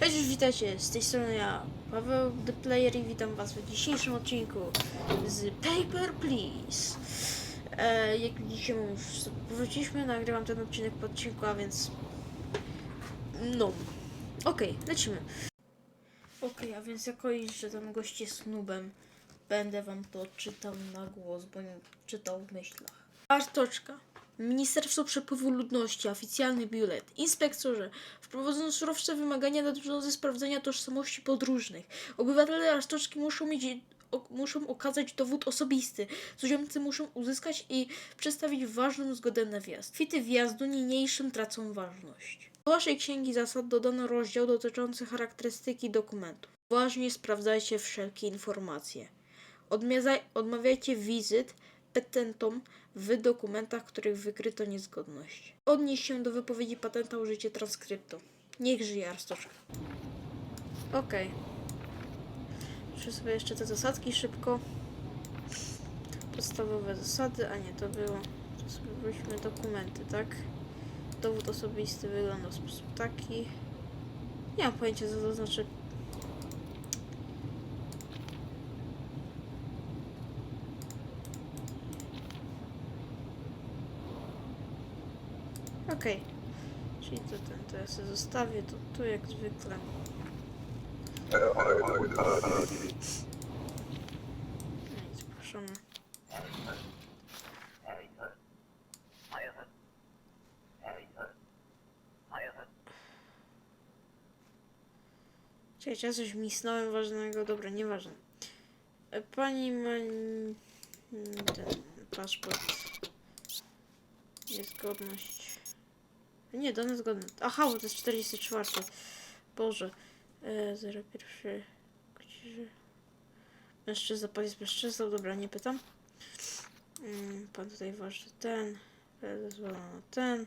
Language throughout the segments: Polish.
Cześć, witajcie, z tej strony ja, Paweł The Player i witam was w dzisiejszym odcinku z Paper Please. E, jak widzicie, już powróciliśmy, nagrywam ten odcinek po odcinku, a więc... No. Okej, lecimy. Okej, a więc jako iż, że ten gość jest nubem, będę wam to czytał na głos, bo nie czytał w myślach. Artoczka. Ministerstwo Przepływu Ludności, oficjalny biulet. Inspektorze, wprowadzono surowsze wymagania dotyczące sprawdzenia tożsamości podróżnych. Obywatele Arstoczki muszą mieć muszą okazać dowód osobisty. Cudzoziemcy muszą uzyskać i przedstawić ważną zgodę na wjazd. Kwity wjazdu niniejszym tracą ważność. Do waszej księgi zasad dodano rozdział dotyczący charakterystyki dokumentów. Uważnie sprawdzajcie wszelkie informacje. Odmawiajcie wizyt petentom w dokumentach, których wykryto niezgodność. Odnieś się do wypowiedzi patenta użycie transkryptu. Niech żyje Arstoczka. Okej. Muszę sobie jeszcze te zasadki szybko. Podstawowe zasady, a nie to było. To sobie dokumenty, tak? Dowód osobisty wygląda w sposób taki. Nie mam pojęcia co to znaczy. Okej. Czyli to ten, to ja sobie zostawię, to tu jak zwykle. No i zapraszamy. Czekajcie, ja coś misnąłem ważnego, dobra, nieważne. Pani ma... ten paszport. Niezgodność. Nie, dane zgodne. Aha, bo to jest 44. Boże. E, 01. Gdzie... Mężczyzna, pan jest mężczyzną, dobra, nie pytam. Mm, pan tutaj ważny ten. Zezwala na ten.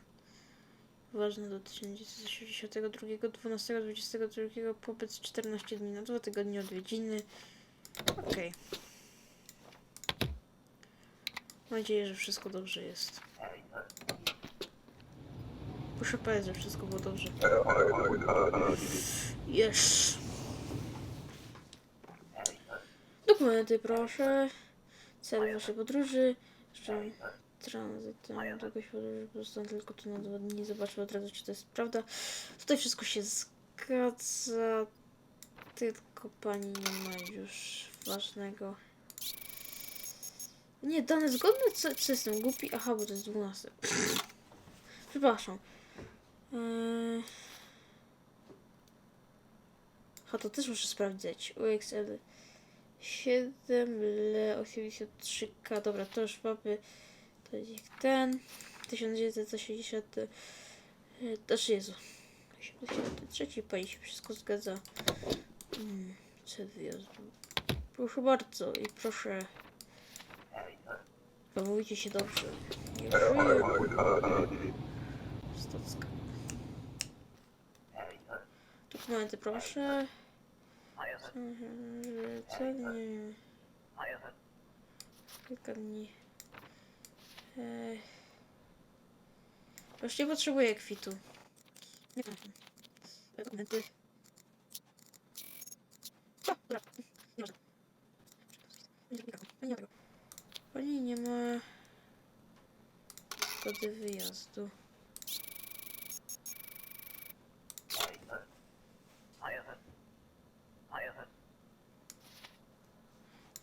Ważny do 1982, 12, 22, pobyt 14 dni na 2 tygodnie odwiedziny. Okej. Mam nadzieję, że wszystko dobrze jest. Proszę powiedzieć, że wszystko było dobrze. Yes. Dokumenty proszę. Cel waszej podróży. Jeszcze tranzytem długość podróży pozostanę tylko tu na dwa dni. Zobaczmy od razu, czy to jest prawda. Tutaj wszystko się zgadza. Tylko pani nie ma już ważnego. Nie, dane zgodne? Co, co głupi? Aha, bo to jest 12. Przepraszam. Yy... A to też muszę sprawdzić. UXL 7 L 83K. Dobra, to już mamy. To jest ten. 1980. yy, Znaczy Jezu. 83 pani się wszystko zgadza. Mm, wyjazdu. Proszę bardzo i proszę. Bawujcie się dobrze. Nie. Dokumenty proszę. Cenie. Kilka dni. Ej. Właśnie potrzebuję kwitu. Nie. Dokumenty. Nie. Nie ma. Pani nie ma zgody wyjazdu.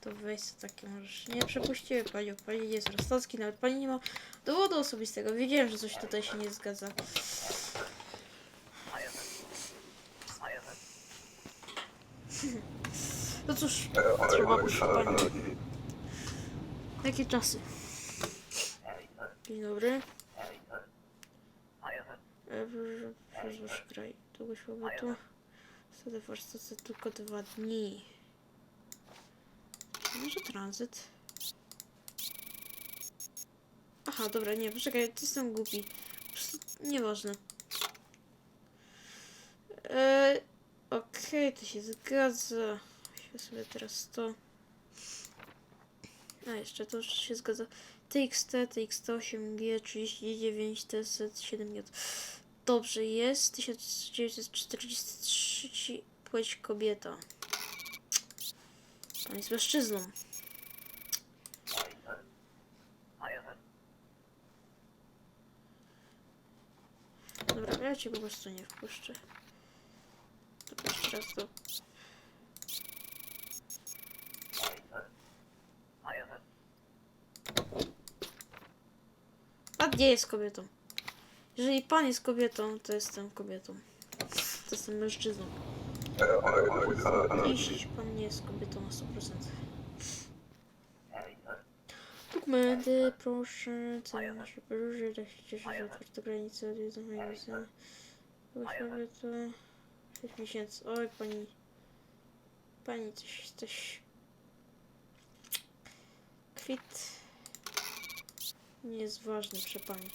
To weź co takie możesz. Nie przepuściły panią. Pani jest Rostocki, nawet pani nie ma dowodu osobistego. Wiedziałem, że coś tutaj się nie zgadza. No cóż, trzeba pani. Jakie czasy? Dzień dobry. E, proszę, kraj. Długość pobytu. Wtedy warsztaty tylko dwa dni. Może tranzyt? Aha, dobra, nie, poczekaj, to jestem głupi. Nieważne. Eee, Okej, to się zgadza. Weźmy sobie teraz to. A, jeszcze to już się zgadza. TXT, TXT8G, 39, TZ, 7J. Dobrze, jest 1943 płeć kobieta. Pan jest mężczyzną. Dobra, ja cię po prostu nie wpuszczę. To jeszcze raz to. Pan nie jest kobietą. Jeżeli pan jest kobietą, to jestem kobietą. To jestem mężczyzną. Jeśli pan nie jest kobietą na 100%. Dokumenty, proszę, co nasze podróże, tak się cieszę, że otwarte granice, odwiedzą granice. Właściwie to 6 miesięcy. Oj, pani, pani coś, coś. Kwit nie jest ważny, proszę pani.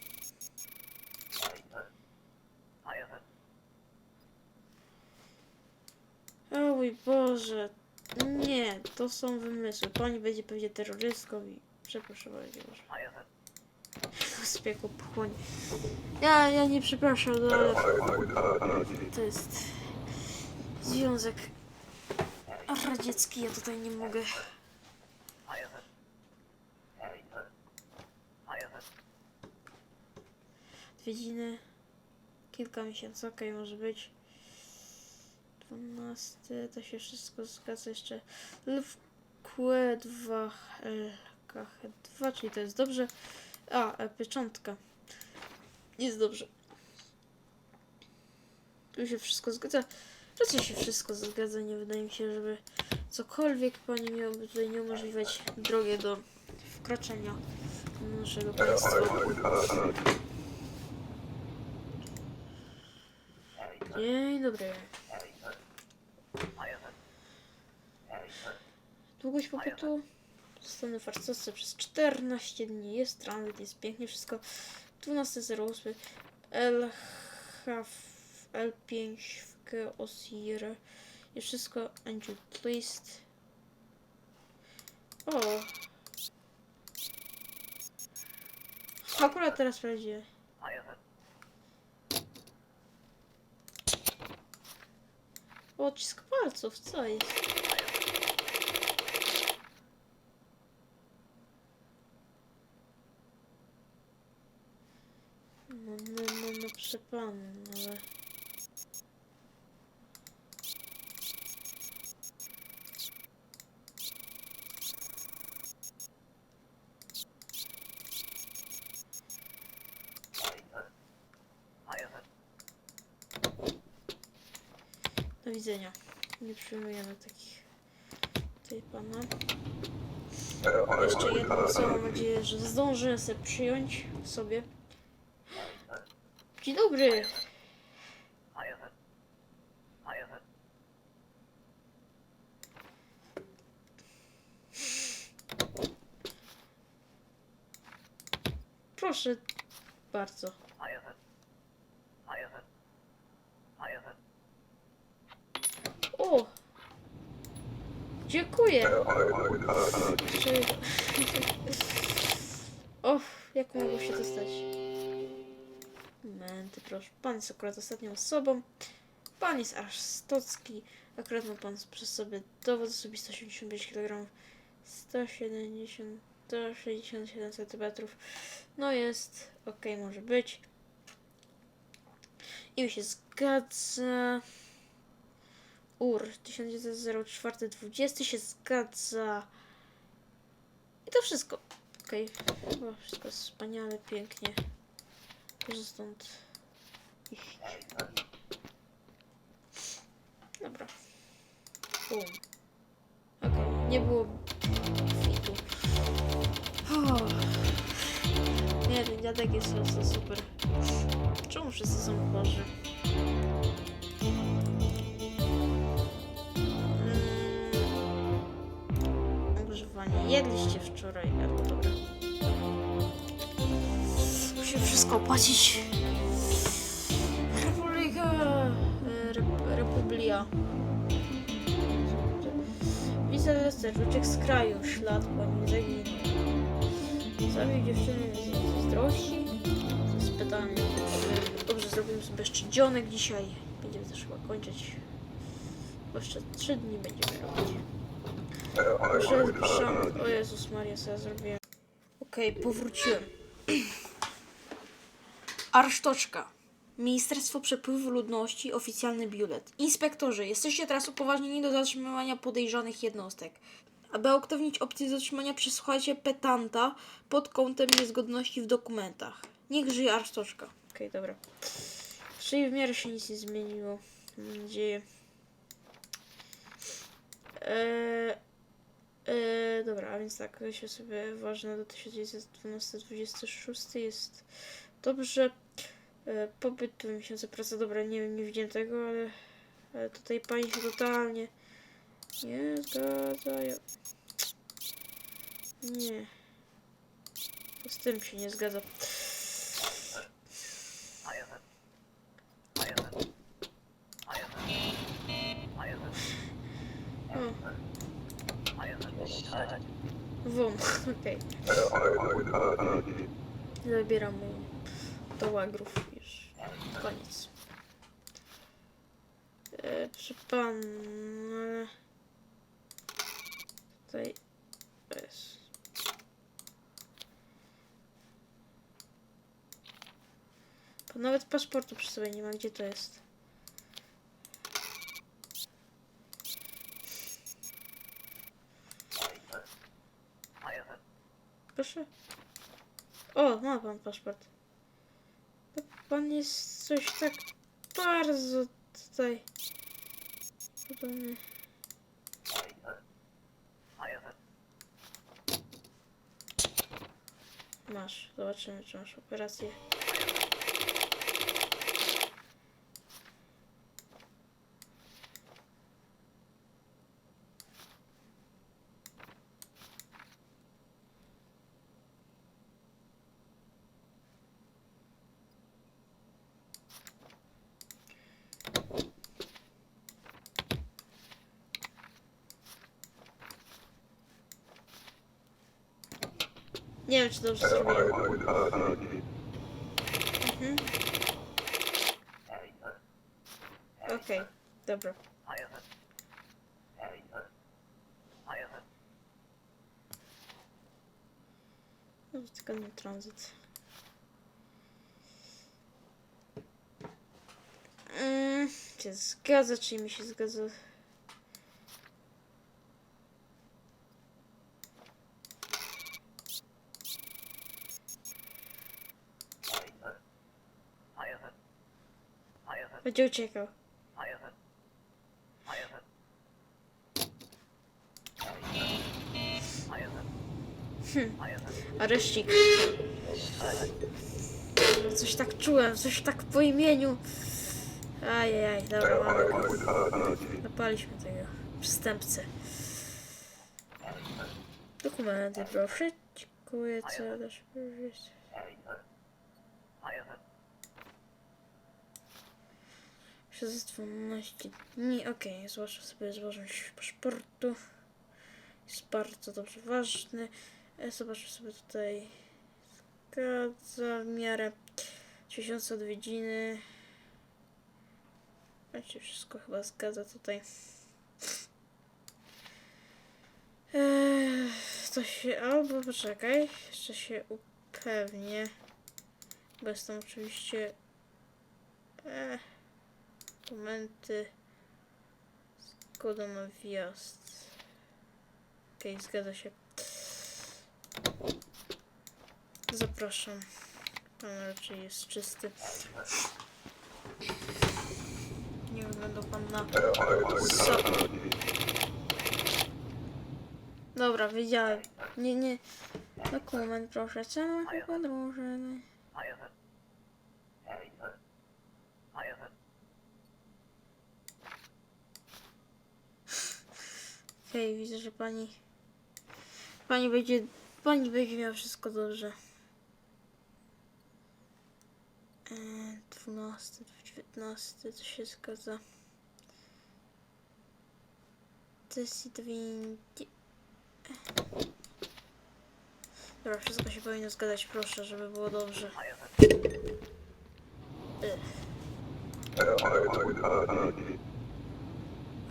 O mój Boże. Nie, to są wymysły. Pani będzie pewnie terrorystką i przepraszam bardzo. Z piekło pochłonie. Ja, ja nie przepraszam, no ale to jest Związek Radziecki, ja tutaj nie mogę. Odwiedziny. Kilka miesięcy, okej, może być. 12, to się wszystko zgadza jeszcze. LQ2, LKH2, czyli to jest dobrze. A, pieczątka. Jest dobrze. Tu się wszystko zgadza. Raczej się wszystko zgadza. Nie wydaje mi się, żeby cokolwiek pani miałoby tutaj nie umożliwiać drogę do wkroczenia naszego państwa. Dzień dobry. Długość pobytu zostanę w Arsosce przez 14 dni. Jest tranzyt, jest pięknie wszystko. 12.08 LH w L5 w K Osir. Jest wszystko Angel List. O! Akurat teraz sprawdziłem. Odcisk palców, co jest? No, no, proszę pan, ale... Do widzenia. Nie przyjmujemy takich tutaj pana. Jeszcze jedno, co mam nadzieję, że zdążę sobie przyjąć sobie. Dzień dobry. Proszę bardzo. O! Dziękuję. Czy... O, jak mogło się to Momenty, proszę. Pan jest akurat ostatnią osobą. Pan jest aż stocki. Akurat ma pan przy sobie dowód osobisty 85 kg. 170, 167 cm. No jest, ok, może być. I mi się zgadza. UR 1904-20 się zgadza. I to wszystko. Okej, okay. wszystko wspaniale, pięknie. Proszę stąd iść. Dobra. Bum. Okej, nie było kwitu. O. Nie, ten dziadek jest, jest super. Czemu wszyscy są chorzy? Mm, Używanie. Jedliście wczoraj, albo dobra. Muszę wszystko opłacić. Republika. e, Rep, Republia. Wiceminister, uciekł z kraju, ślad pani zaginął. Zabił dziewczynę z zazdrości? To jest pytanie. Dobrze, zrobimy sobie jeszcze dzionek dzisiaj. Będziemy też chyba kończyć. Bo jeszcze 3 dni będziemy robić. Muszę zapraszam. O Jezus Maria, co ja zrobiłem. Okej, powróciłem. Arsztoczka. Ministerstwo Przepływu Ludności, oficjalny biulet. Inspektorzy, jesteście teraz upoważnieni do zatrzymywania podejrzanych jednostek. Aby uaktywnić opcję zatrzymania, przesłuchajcie petanta pod kątem niezgodności w dokumentach. Niech żyje Arsztoczka. Okej, dobra. Czyli w miarę się nic nie zmieniło. Mam nadzieję. Eee, eee, dobra, a więc tak, się sobie ważne do 1912-26 jest dobrze. E, pobyt dwa miesiące praca, dobra, nie wiem, nie widziałem tego, ale, ale tutaj pani się totalnie nie zgadzają. Nie. Z tym się nie zgadza. Wum, okej. Zabieram mu do łagrów. Koniec. E, proszę Tutaj jest. Nawet paszportu przy sobie nie ma. Gdzie to jest? Proszę. O, ma pan paszport. Pan jest coś tak bardzo tutaj. Podobnie. Masz, zobaczymy czy masz operację. Nie wiem czy dobrze zrobiłem. Mhm. Okej, dobra. No, tylko nie tranzyt. Mm, czy zgadza, czy mi się zgadza? Będzie uciekał. Hm. Areszcik. Coś tak czułem, coś tak po imieniu. Ajajaj, dobra, mamy go. Napaliśmy tego przestępcę. Dokumenty, proszę. Dziękuję, co dasz powiedzieć. Przez 12 dni, okej, zgłaszę sobie złożność paszportu. Jest bardzo dobrze ważny. E, Zobaczę sobie tutaj. Zgadza w miarę. Tysiące odwiedziny. A się wszystko chyba zgadza tutaj. Eee, to się, albo poczekaj, jeszcze się upewnię. Bo jestem oczywiście. Eee, dokumenty. Zgoda na wjazd. Okej, zgadza się. Zapraszam. Pan raczej jest czysty. Nie wygląda pan na... Co? Dobra, wiedziałem. Nie, nie. Dokument proszę. Cena podróży. Okej, widzę, że pani... Pani będzie... Pani będzie miała wszystko dobrze. Eee, 12, 19, to się zgadza. Testy 20... Dobra, wszystko się powinno zgadzać, proszę, żeby było dobrze.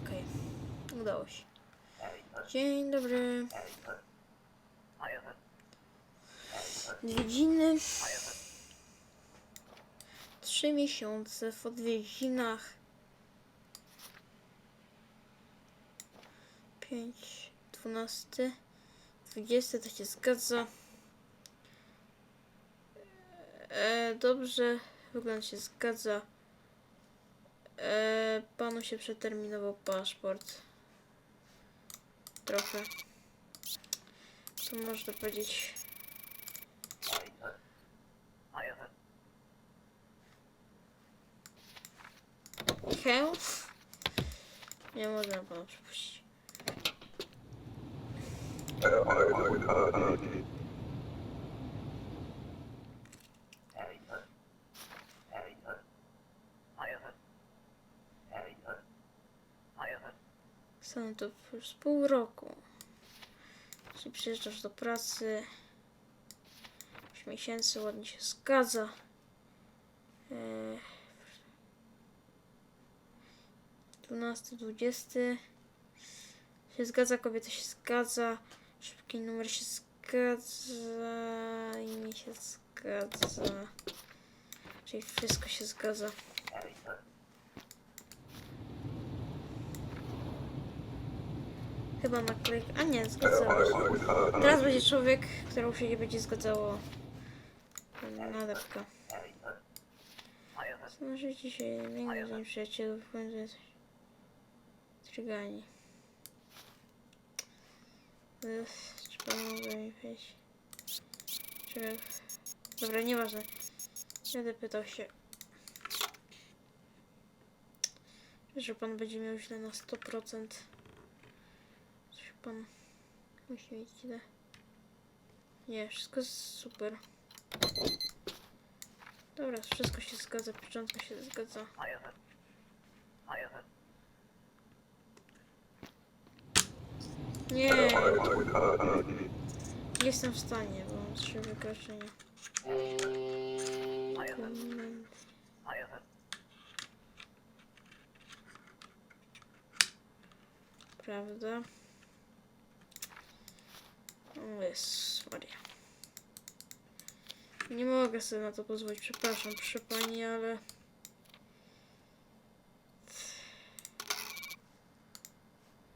Okej, udało się. Dzień dobry. Odwiedziny. Trzy miesiące w odwiedzinach. Pięć, dwunasty, dwudziesty, to się zgadza. E, dobrze, wygląd się zgadza. E, panu się przeterminował paszport. Trochę. Co można powiedzieć? Chę? Nie można pana przepuścić. Stanę to przez pół roku. Jeśli przyjeżdżasz do pracy, 8 miesięcy, ładnie się zgadza. Eee, 12, 20 się zgadza, kobieta się zgadza, szybki numer się zgadza, imię się zgadza. Czyli wszystko się zgadza. Chyba naklejka. A nie, zgadzało się. Teraz będzie człowiek, któremu się nie będzie zgadzało. Nalepka. Znaczy dzisiaj piękny dzień przyjacielu, w końcu jesteś Czy pan mógłby mi? Czy... Dobra, nieważne. Będę pytał się. Że pan będzie miał źle na 100%. Pan musi mieć źle. Nie, wszystko jest super. Dobra, wszystko się zgadza, pieczątka się zgadza. Nie, nie jestem w stanie, bo mam trzy wykroczenia. Dokument. Prawda? Jezus Maria. Nie mogę sobie na to pozwolić, przepraszam, proszę pani, ale...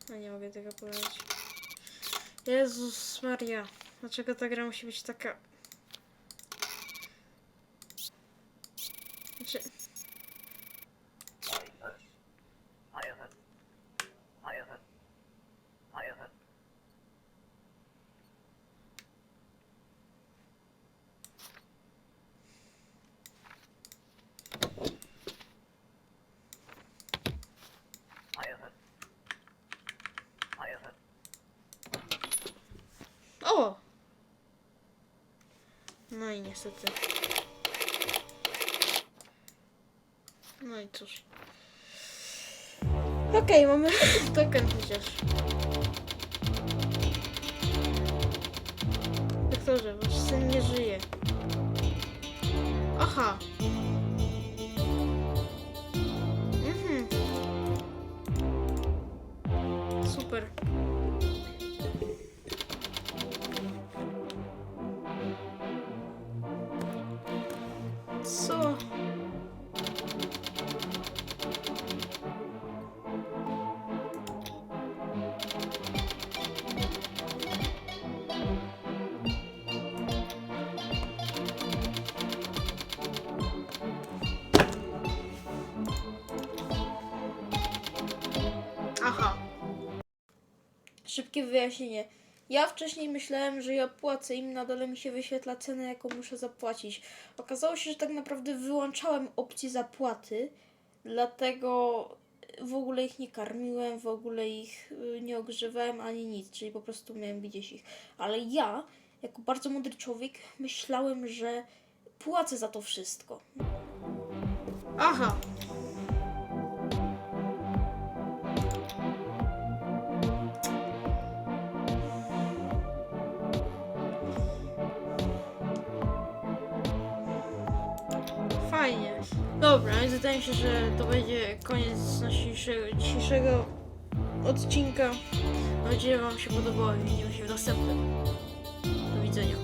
No nie mogę tego powiedzieć. Jezus Maria, dlaczego ta gra musi być taka... Znaczy... O! No niestety. No i cóż. Okej, mamy token chociaż. Doktorze, wasz syn nie żyje. Aha. Szybkie wyjaśnienie. Ja wcześniej myślałem, że ja płacę im, na dole mi się wyświetla cenę, jaką muszę zapłacić. Okazało się, że tak naprawdę wyłączałem opcję zapłaty, dlatego w ogóle ich nie karmiłem, w ogóle ich y, nie ogrzewałem ani nic, czyli po prostu miałem widzieć ich. Ale ja, jako bardzo mądry człowiek, myślałem, że płacę za to wszystko. Aha. Dobra, wydaje mi się, że to będzie koniec naszego dzisiejszego odcinka. Mam nadzieję, że Wam się podobało i widzimy się w następnym. Do widzenia.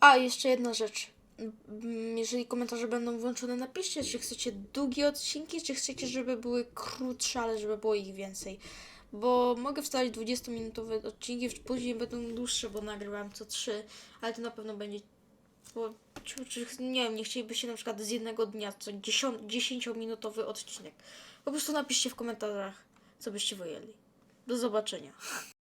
A, jeszcze jedna rzecz. Jeżeli komentarze będą włączone, napiszcie, czy chcecie długie odcinki, czy chcecie, żeby były krótsze, ale żeby było ich więcej. Bo mogę wstawić 20-minutowe odcinki, później będą dłuższe, bo nagrywałem co 3, ale to na pewno będzie bo czy, nie wiem, nie chcielibyście na przykład z jednego dnia co 10-minutowy odcinek. Po prostu napiszcie w komentarzach, co byście wyjęli. Do zobaczenia.